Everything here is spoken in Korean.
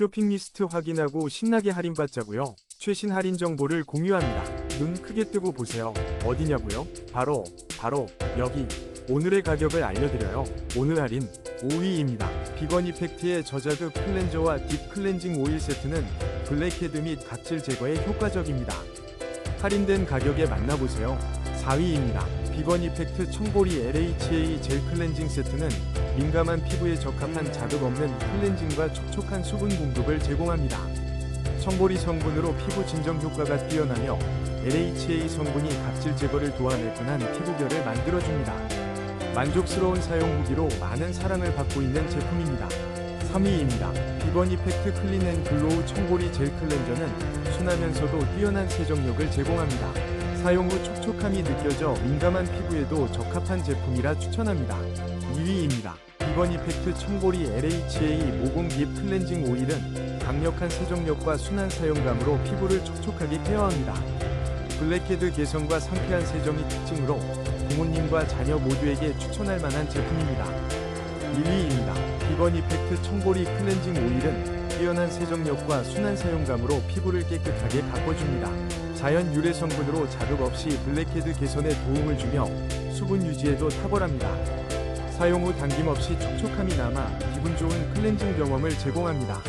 쇼핑 리스트 확인하고 신나게 할인받자고요. 최신 할인 정보를 공유합니다. 눈 크게 뜨고 보세요. 어디냐고요? 바로 바로 여기. 오늘의 가격을 알려드려요. 오늘 할인 5위입니다. 비건 이펙트의 저자극 클렌저와 딥 클렌징 오일 세트는 블랙헤드 및 각질 제거에 효과적입니다. 할인된 가격에 만나보세요. 4위입니다. 비건 이펙트 청보리 LHA 젤 클렌징 세트는 민감한 피부에 적합한 자극 없는 클렌징과 촉촉한 수분 공급을 제공합니다. 청보리 성분으로 피부 진정 효과가 뛰어나며 LHA 성분이 각질 제거를 도와낼 듯한 피부결을 만들어줍니다. 만족스러운 사용 후기로 많은 사랑을 받고 있는 제품입니다. 3위입니다. 비건 이펙트 클린 앤 글로우 청보리 젤 클렌저는 순하면서도 뛰어난 세정력을 제공합니다. 사용 후 촉촉함이 느껴져 민감한 피부에도 적합한 제품이라 추천합니다. 2위입니다. 비건 이펙트 청보리 LHA 모공 딥 클렌징 오일은 강력한 세정력과 순한 사용감으로 피부를 촉촉하게 케어합니다. 블랙헤드 개선과 상쾌한 세정이 특징으로 부모님과 자녀 모두에게 추천할 만한 제품입니다. 1위입니다. 비건 이펙트 청보리 클렌징 오일은 뛰어난 세정력과 순한 사용감으로 피부를 깨끗하게 바꿔줍니다. 자연 유래 성분으로 자극 없이 블랙헤드 개선에 도움을 주며 수분 유지에도 탁월합니다. 사용 후 당김 없이 촉촉함이 남아 기분 좋은 클렌징 경험을 제공합니다.